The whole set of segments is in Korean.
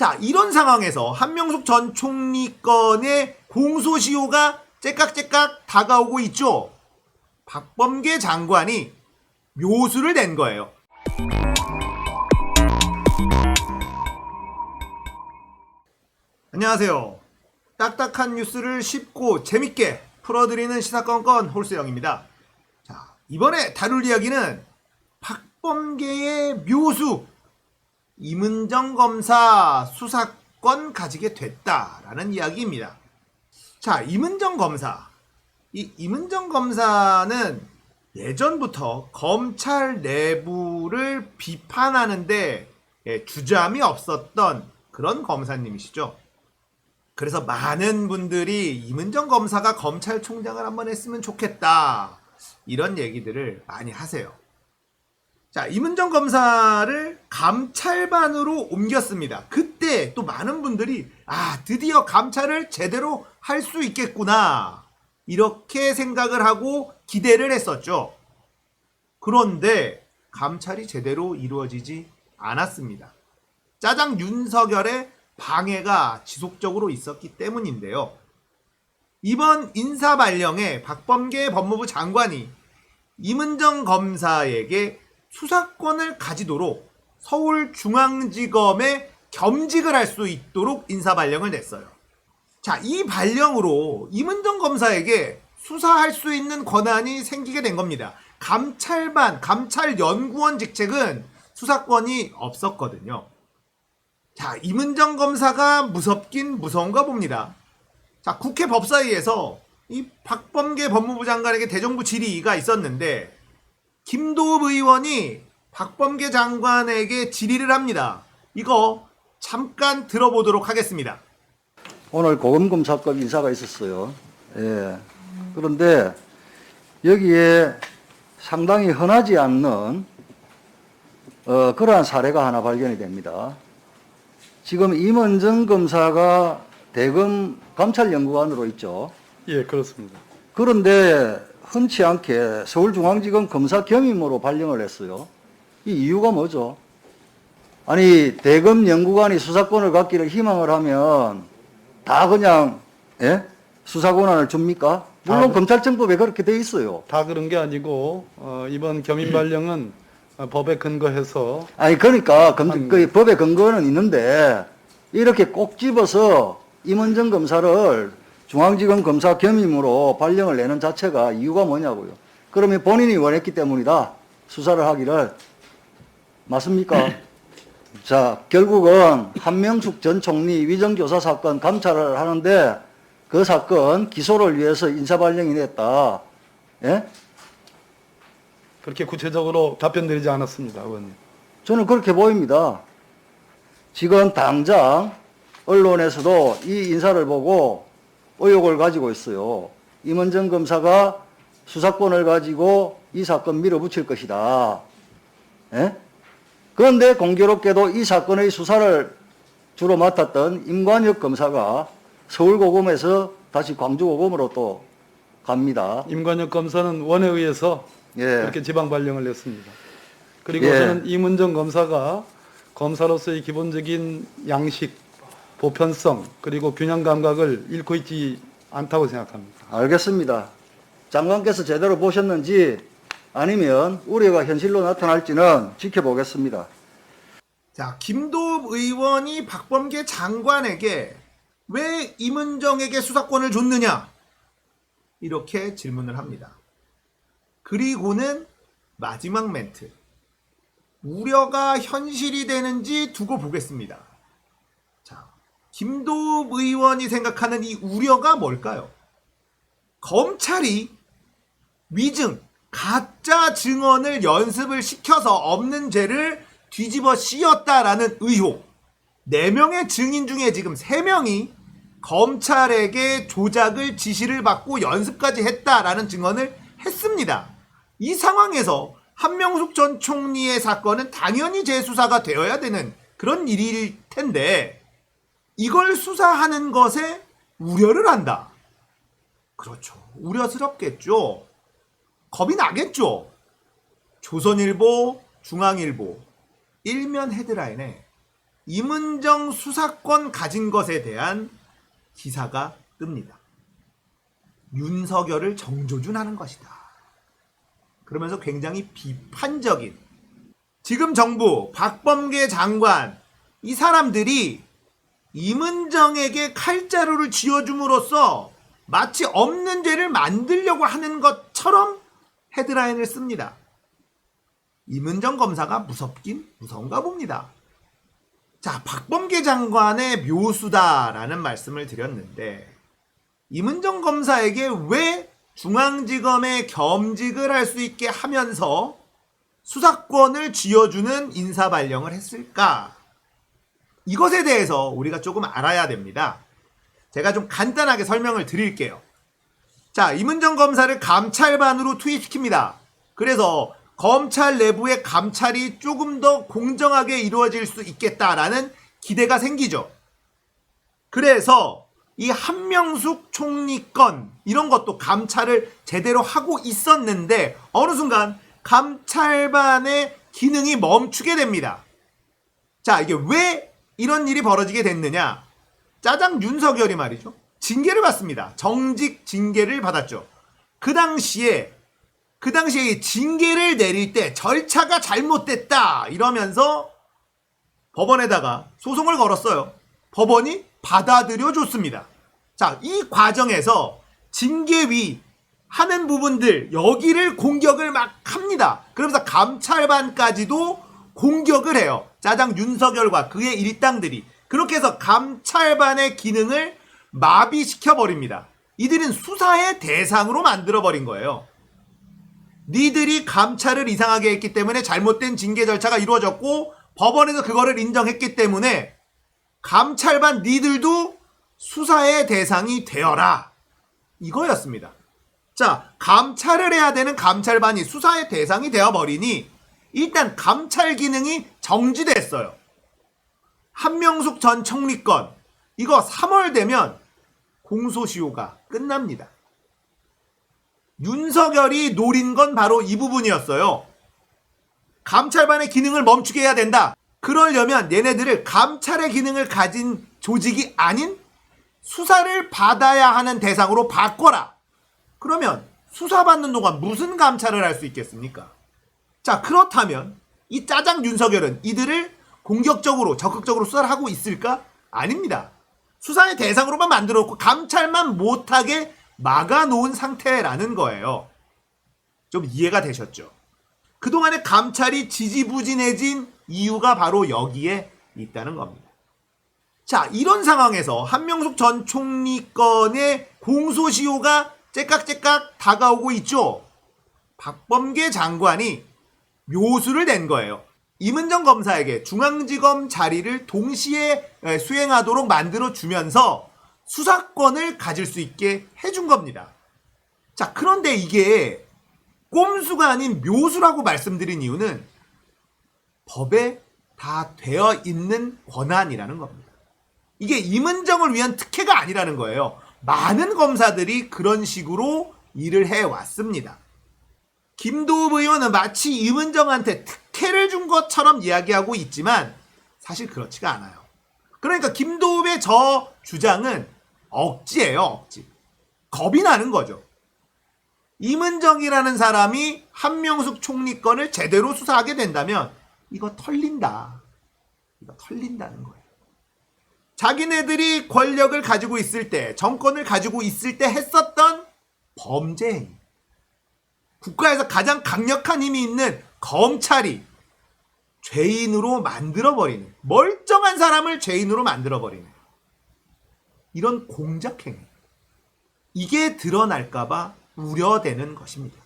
자, 이런 상황에서 한명숙 전 총리 건의 공소시효가 째깍째깍 다가오고 있죠. 박범계 장관이 묘수를 낸 거예요. 안녕하세요. 딱딱한 뉴스를 쉽고 재밌게 풀어드리는 시사건건 홀수영입니다. 자, 이번에 다룰 이야기는 박범계의 묘수 이문정 검사 수사권 가지게 됐다라는 이야기입니다. 자, 이문정 검사. 이 이문정 검사는 예전부터 검찰 내부를 비판하는데 예, 주저함이 없었던 그런 검사님이시죠. 그래서 많은 분들이 이문정 검사가 검찰총장을 한번 했으면 좋겠다. 이런 얘기들을 많이 하세요. 자, 이문정 검사를 감찰반으로 옮겼습니다. 그때 또 많은 분들이 아, 드디어 감찰을 제대로 할 수 있겠구나. 이렇게 생각을 하고 기대를 했었죠. 그런데 감찰이 제대로 이루어지지 않았습니다. 짜장 윤석열의 방해가 지속적으로 있었기 때문인데요. 이번 인사 발령에 박범계 법무부 장관이 이문정 검사에게 수사권을 가지도록 서울중앙지검에 겸직을 할 수 있도록 인사 발령을 냈어요. 자, 이 발령으로 이문정 검사에게 수사할 수 있는 권한이 생기게 된 겁니다. 감찰반, 감찰연구원 직책은 수사권이 없었거든요. 자, 이문정 검사가 무섭긴 무서운가 봅니다. 자, 국회 법사위에서 이 박범계 법무부 장관에게 대정부 질의가 있었는데 김도읍 의원이 박범계 장관에게 질의를 합니다. 이거 잠깐 들어보도록 하겠습니다. 오늘 고검검사급 인사가 있었어요. 예. 그런데 여기에 상당히 흔하지 않는 어, 그러한 사례가 하나 발견이 됩니다. 지금 임원정 검사가 대검 감찰연구관으로 있죠. 예, 그렇습니다. 그런데 흔치 않게 서울중앙지검 검사 겸임으로 발령을 했어요. 이 이유가 뭐죠? 아니 대검 연구관이 수사권을 갖기를 희망을 하면 다 그냥 예? 수사 권한을 줍니까? 물론 다- 검찰청법에 그렇게 돼 있어요. 다 그런 게 아니고 어, 이번 겸임 발령은 어, 법에 근거해서 아니 그러니까 검, 한- 그 법의 근거는 있는데 이렇게 꼭 집어서 임원정 검사를 중앙지검 검사 겸임으로 발령을 내는 자체가 이유가 뭐냐고요. 그러면 본인이 원했기 때문이다. 수사를 하기를 맞습니까? 자 결국은 한명숙 전 총리 위정교사 사건 감찰을 하는데 그 사건 기소를 위해서 인사발령이 냈다. 예? 그렇게 구체적으로 답변 드리지 않았습니다, 의원님. 저는 그렇게 보입니다. 지금 당장 언론에서도 이 인사를 보고 의혹을 가지고 있어요. 임원정 검사가 수사권을 가지고 이 사건 밀어붙일 것이다. 예? 그런데 공교롭게도 이 사건의 수사를 주로 맡았던 임관혁 검사가 서울고검에서 다시 광주고검으로 또 갑니다. 임관혁 검사는 원에 의해서 예. 그렇게 지방 발령을 냈습니다. 그리고 예. 저는 이문정 검사가 검사로서의 기본적인 양식, 보편성, 그리고 균형 감각을 잃고 있지 않다고 생각합니다. 알겠습니다. 장관께서 제대로 보셨는지 아니면 우려가 현실로 나타날지는 지켜보겠습니다. 자, 김도읍 의원이 박범계 장관에게 왜 이문정에게 수사권을 줬느냐? 이렇게 질문을 합니다. 그리고는 마지막 멘트. 우려가 현실이 되는지 두고 보겠습니다. 자, 김도읍 의원이 생각하는 이 우려가 뭘까요? 검찰이 위증, 가짜 증언을 연습을 시켜서 없는 죄를 뒤집어 씌웠다라는 의혹. 4명의 증인 중에 지금 3명이 검찰에게 조작을 지시를 받고 연습까지 했다라는 증언을 했습니다. 이 상황에서 한명숙 전 총리의 사건은 당연히 재수사가 되어야 되는 그런 일일 텐데 이걸 수사하는 것에 우려를 한다. 그렇죠. 우려스럽겠죠. 겁이 나겠죠. 조선일보, 중앙일보, 일면 헤드라인에 임은정 수사권 가진 것에 대한 기사가 뜹니다. 윤석열을 정조준하는 것이다. 그러면서 굉장히 비판적인 지금 정부 박범계 장관 이 사람들이 임은정에게 칼자루를 쥐어줌으로써 마치 없는 죄를 만들려고 하는 것처럼 헤드라인을 씁니다. 임은정 검사가 무섭긴 무서운가 봅니다. 자, 박범계 장관의 묘수다라는 말씀을 드렸는데, 임은정 검사에게 왜 중앙지검에 겸직을 할 수 있게 하면서 수사권을 쥐어주는 인사발령을 했을까? 이것에 대해서 우리가 조금 알아야 됩니다. 제가 좀 간단하게 설명을 드릴게요. 자, 임은정 검사를 감찰반으로 투입시킵니다. 그래서 검찰 내부의 감찰이 조금 더 공정하게 이루어질 수 있겠다라는 기대가 생기죠. 그래서 이 한명숙 총리 건 이런 것도 감찰을 제대로 하고 있었는데 어느 순간 감찰반의 기능이 멈추게 됩니다. 자, 이게 왜 이런 일이 벌어지게 됐느냐? 짜장 윤석열이 말이죠. 징계를 받습니다. 정직 징계를 받았죠. 그 당시에 그 당시에 이 징계를 내릴 때 절차가 잘못됐다 이러면서 법원에다가 소송을 걸었어요. 법원이 받아들여 줬습니다. 자, 이 과정에서 징계위 하는 부분들 여기를 공격을 막 합니다. 그러면서 감찰반까지도 공격을 해요. 짜장 윤석열과 그의 일당들이 그렇게 해서 감찰반의 기능을 마비시켜 버립니다. 이들은 수사의 대상으로 만들어 버린 거예요. 니들이 감찰을 이상하게 했기 때문에 잘못된 징계 절차가 이루어졌고 법원에서 그거를 인정했기 때문에 감찰반 니들도 수사의 대상이 되어라. 이거였습니다. 자, 감찰을 해야 되는 감찰반이 수사의 대상이 되어버리니 일단 감찰 기능이 정지됐어요. 한명숙 전 총리 건 이거 3월 되면 공소시효가 끝납니다. 윤석열이 노린 건 바로 이 부분이었어요. 감찰반의 기능을 멈추게 해야 된다. 그러려면 얘네들을 감찰의 기능을 가진 조직이 아닌 수사를 받아야 하는 대상으로 바꿔라. 그러면 수사받는 동안 무슨 감찰을 할 수 있겠습니까? 자, 그렇다면 이 짜장 윤석열은 이들을 공격적으로 적극적으로 수사를 하고 있을까? 아닙니다. 수사의 대상으로만 만들었고 감찰만 못하게 막아놓은 상태라는 거예요. 좀 이해가 되셨죠? 그동안의 감찰이 지지부진해진 이유가 바로 여기에 있다는 겁니다. 자, 이런 상황에서 한명숙 전 총리 건의 공소시효가 째깍째깍 다가오고 있죠. 박범계 장관이 묘수를 낸 거예요. 임은정 검사에게 중앙지검 자리를 동시에 에, 수행하도록 만들어 주면서 수사권을 가질 수 있게 해준 겁니다. 자, 그런데 이게 꼼수가 아닌 묘수라고 말씀드린 이유는 법에 다 되어 있는 권한이라는 겁니다. 이게 임은정을 위한 특혜가 아니라는 거예요. 많은 검사들이 그런 식으로 일을 해 왔습니다. 김도읍 의원은 마치 임은정한테 특혜를 준 것처럼 이야기하고 있지만 사실 그렇지가 않아요. 그러니까 김도읍의 저 주장은 억지예요, 억지. 겁이 나는 거죠. 임은정이라는 사람이 한명숙 총리 건을 제대로 수사하게 된다면 이거 털린다. 이거 털린다는 거예요. 자기네들이 권력을 가지고 있을 때, 정권을 가지고 있을 때 했었던 범죄 행위. 국가에서 가장 강력한 힘이 있는 검찰이 죄인으로 만들어버리는, 멀쩡한 사람을 죄인으로 만들어버리는 이런 공작행위. 이게 드러날까봐 우려되는 것입니다.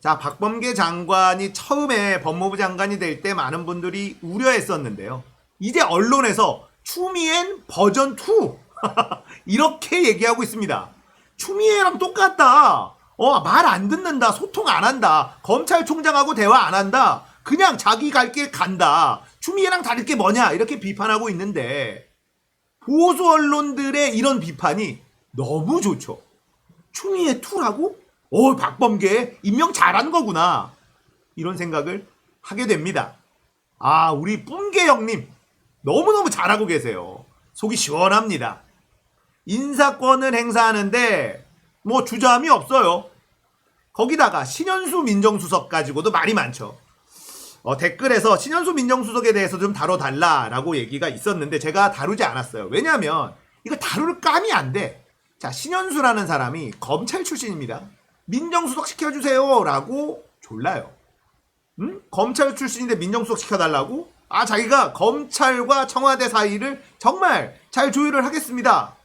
자, 박범계 장관이 처음에 법무부 장관이 될 때 많은 분들이 우려했었는데요. 이제 언론에서 추미애 버전 2 이렇게 얘기하고 있습니다. 추미애랑 똑같다. 어, 말 안 듣는다. 소통 안 한다. 검찰총장하고 대화 안 한다. 그냥 자기 갈 길 간다. 추미애랑 다를 게 뭐냐? 이렇게 비판하고 있는데 보수 언론들의 이런 비판이 너무 좋죠. 추미애 2라고? 어, 박범계 임명 잘한 거구나. 이런 생각을 하게 됩니다. 아, 우리 뿡계 형님 너무너무 잘하고 계세요. 속이 시원합니다. 인사권을 행사하는데 뭐 주저함이 없어요. 거기다가 신현수 민정수석 가지고도 말이 많죠. 어, 댓글에서 신현수 민정수석에 대해서 좀 다뤄달라라고 얘기가 있었는데 제가 다루지 않았어요. 왜냐하면 이거 다룰 감이 안 돼. 자, 신현수라는 사람이 검찰 출신입니다. 민정수석 시켜주세요라고 졸라요. 음? 검찰 출신인데 민정수석 시켜달라고? 아, 자기가 검찰과 청와대 사이를 정말 잘 조율을 하겠습니다.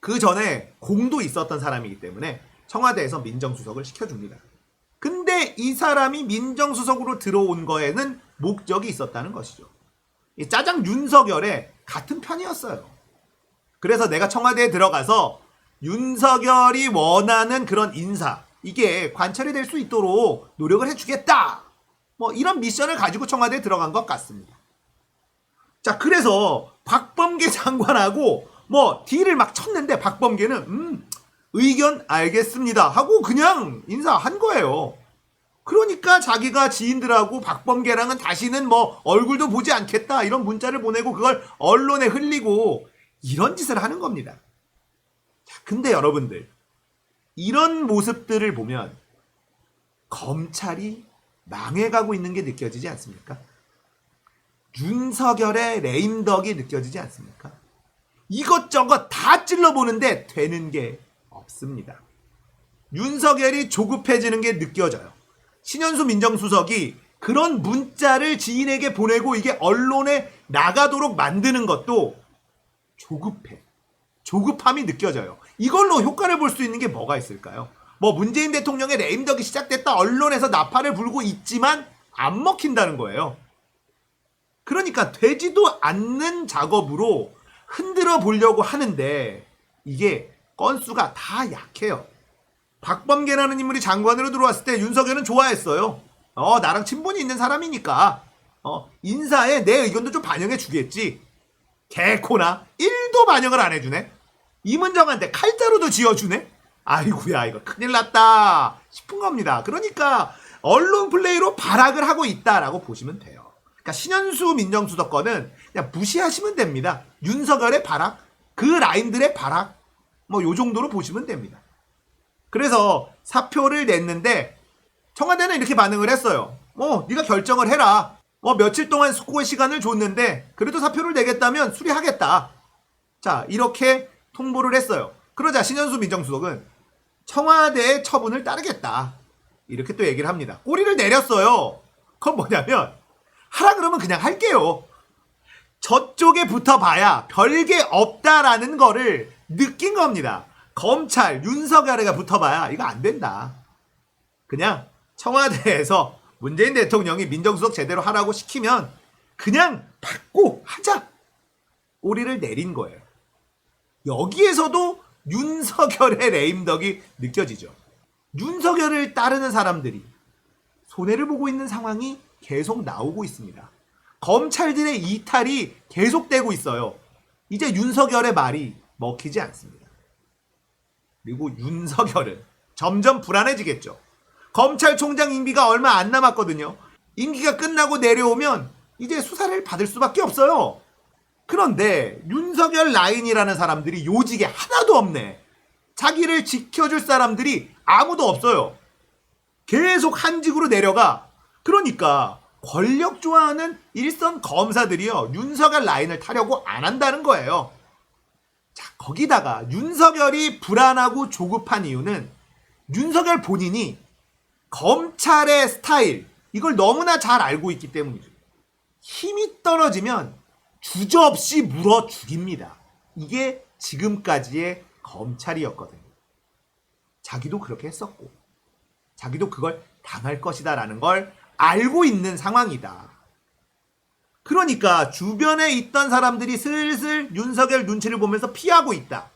그 전에 공도 있었던 사람이기 때문에 청와대에서 민정수석을 시켜줍니다. 근데 이 사람이 민정수석으로 들어온 거에는 목적이 있었다는 것이죠. 이 짜장 윤석열의 같은 편이었어요. 그래서 내가 청와대에 들어가서 윤석열이 원하는 그런 인사, 이게 관철이 될 수 있도록 노력을 해주겠다. 뭐 이런 미션을 가지고 청와대에 들어간 것 같습니다. 자, 그래서 박범계 장관하고 뭐 딜을 막 쳤는데 박범계는 음, 의견 알겠습니다 하고 그냥 인사한 거예요. 그러니까 자기가 지인들하고 박범계랑은 다시는 뭐 얼굴도 보지 않겠다 이런 문자를 보내고 그걸 언론에 흘리고 이런 짓을 하는 겁니다. 자, 근데 여러분들 이런 모습들을 보면 검찰이 망해가고 있는 게 느껴지지 않습니까? 윤석열의 레임덕이 느껴지지 않습니까? 이것저것 다 찔러보는데 되는 게 없습니다. 윤석열이 조급해지는 게 느껴져요. 신현수 민정수석이 그런 문자를 지인에게 보내고 이게 언론에 나가도록 만드는 것도 조급해. 조급함이 느껴져요. 이걸로 효과를 볼 수 있는 게 뭐가 있을까요? 뭐 문재인 대통령의 레임덕이 시작됐다 언론에서 나팔을 불고 있지만 안 먹힌다는 거예요. 그러니까 되지도 않는 작업으로 흔들어 보려고 하는데 이게 건수가 다 약해요. 박범계라는 인물이 장관으로 들어왔을 때 윤석열은 좋아했어요. 어, 나랑 친분이 있는 사람이니까. 어, 인사에 내 의견도 좀 반영해 주겠지. 개코나 1도 반영을 안 해주네. 이문정한테 칼자루도 지어주네. 아이구야 이거 큰일 났다 싶은 겁니다. 그러니까 언론 플레이로 발악을 하고 있다라고 보시면 돼요. 그러니까 신현수 민정수석권은 그냥 무시하시면 됩니다. 윤석열의 발악, 그 라인들의 발악, 뭐 요 정도로 보시면 됩니다. 그래서 사표를 냈는데 청와대는 이렇게 반응을 했어요. 뭐 네가 결정을 해라. 뭐 며칠 동안 숙고의 시간을 줬는데 그래도 사표를 내겠다면 수리하겠다. 자 이렇게 통보를 했어요. 그러자 신현수 민정수석은 청와대의 처분을 따르겠다. 이렇게 또 얘기를 합니다. 꼬리를 내렸어요. 그건 뭐냐면 하라 그러면 그냥 할게요. 저쪽에 붙어봐야 별게 없다라는 거를 느낀 겁니다. 검찰 윤석열이가 붙어봐야 이거 안 된다. 그냥 청와대에서 문재인 대통령이 민정수석 제대로 하라고 시키면 그냥 받고 하자. 꼬리를 내린 거예요. 여기에서도 윤석열의 레임덕이 느껴지죠. 윤석열을 따르는 사람들이 손해를 보고 있는 상황이 계속 나오고 있습니다. 검찰들의 이탈이 계속되고 있어요. 이제 윤석열의 말이 먹히지 않습니다. 그리고 윤석열은 점점 불안해지겠죠. 검찰총장 임기가 얼마 안 남았거든요. 임기가 끝나고 내려오면 이제 수사를 받을 수밖에 없어요. 그런데 윤석열 라인이라는 사람들이 요직에 하나도 없네. 자기를 지켜줄 사람들이 아무도 없어요. 계속 한직으로 내려가. 그러니까 권력 좋아하는 일선 검사들이요. 윤석열 라인을 타려고 안 한다는 거예요. 자, 거기다가 윤석열이 불안하고 조급한 이유는 윤석열 본인이 검찰의 스타일, 이걸 너무나 잘 알고 있기 때문이죠. 힘이 떨어지면 주저없이 물어 죽입니다. 이게 지금까지의 검찰이었거든요. 자기도 그렇게 했었고, 자기도 그걸 당할 것이다라는 걸 알고 있는 상황이다. 그러니까 주변에 있던 사람들이 슬슬 윤석열 눈치를 보면서 피하고 있다.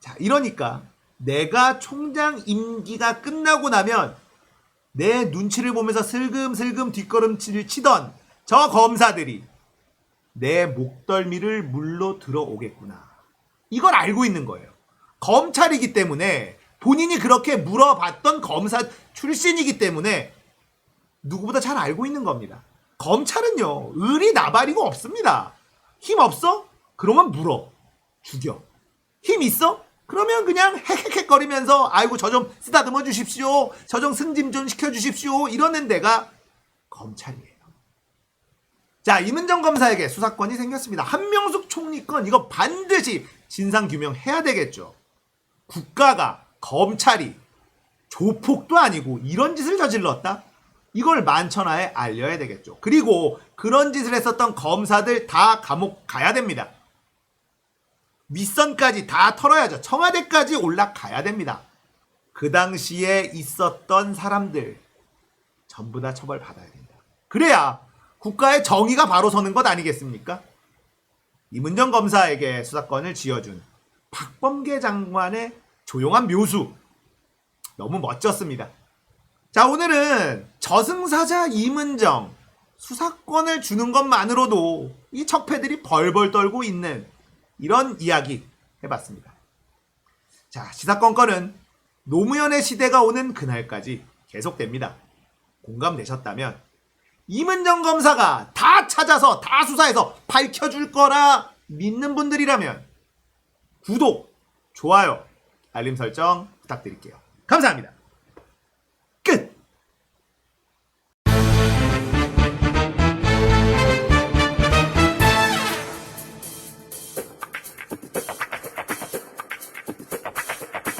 자, 이러니까 내가 총장 임기가 끝나고 나면 내 눈치를 보면서 슬금슬금 뒷걸음질을 치던 저 검사들이 내 목덜미를 물로 들어오겠구나. 이걸 알고 있는 거예요. 검찰이기 때문에 본인이 그렇게 물어봤던 검사 출신이기 때문에 누구보다 잘 알고 있는 겁니다. 검찰은요, 을이 나발이고 없습니다. 힘 없어? 그러면 물어. 죽여. 힘 있어? 그러면 그냥 헥헥헥거리면서 아이고 저 좀 쓰다듬어 주십시오. 저 좀 승진 좀 시켜 주십시오. 이러는 데가 검찰이에요. 자, 이문정 검사에게 수사권이 생겼습니다. 한명숙 총리 건 이거 반드시 진상 규명해야 되겠죠. 국가가 검찰이 조폭도 아니고 이런 짓을 저질렀다? 이걸 만천하에 알려야 되겠죠. 그리고 그런 짓을 했었던 검사들 다 감옥 가야 됩니다. 윗선까지 다 털어야죠. 청와대까지 올라가야 됩니다. 그 당시에 있었던 사람들 전부 다 처벌받아야 된다. 그래야 국가의 정의가 바로 서는 것 아니겠습니까? 이문정 검사에게 수사권을 쥐어준 박범계 장관의 조용한 묘수 너무 멋졌습니다. 자 오늘은 저승사자 이문정 수사권을 주는 것만으로도 이 적폐들이 벌벌 떨고 있는 이런 이야기 해봤습니다. 자 시사건 건은 노무현의 시대가 오는 그날까지 계속됩니다. 공감되셨다면 이문정 검사가 다 찾아서 다 수사해서 밝혀줄 거라 믿는 분들이라면 구독, 좋아요, 알림 설정 부탁드릴게요. 감사합니다.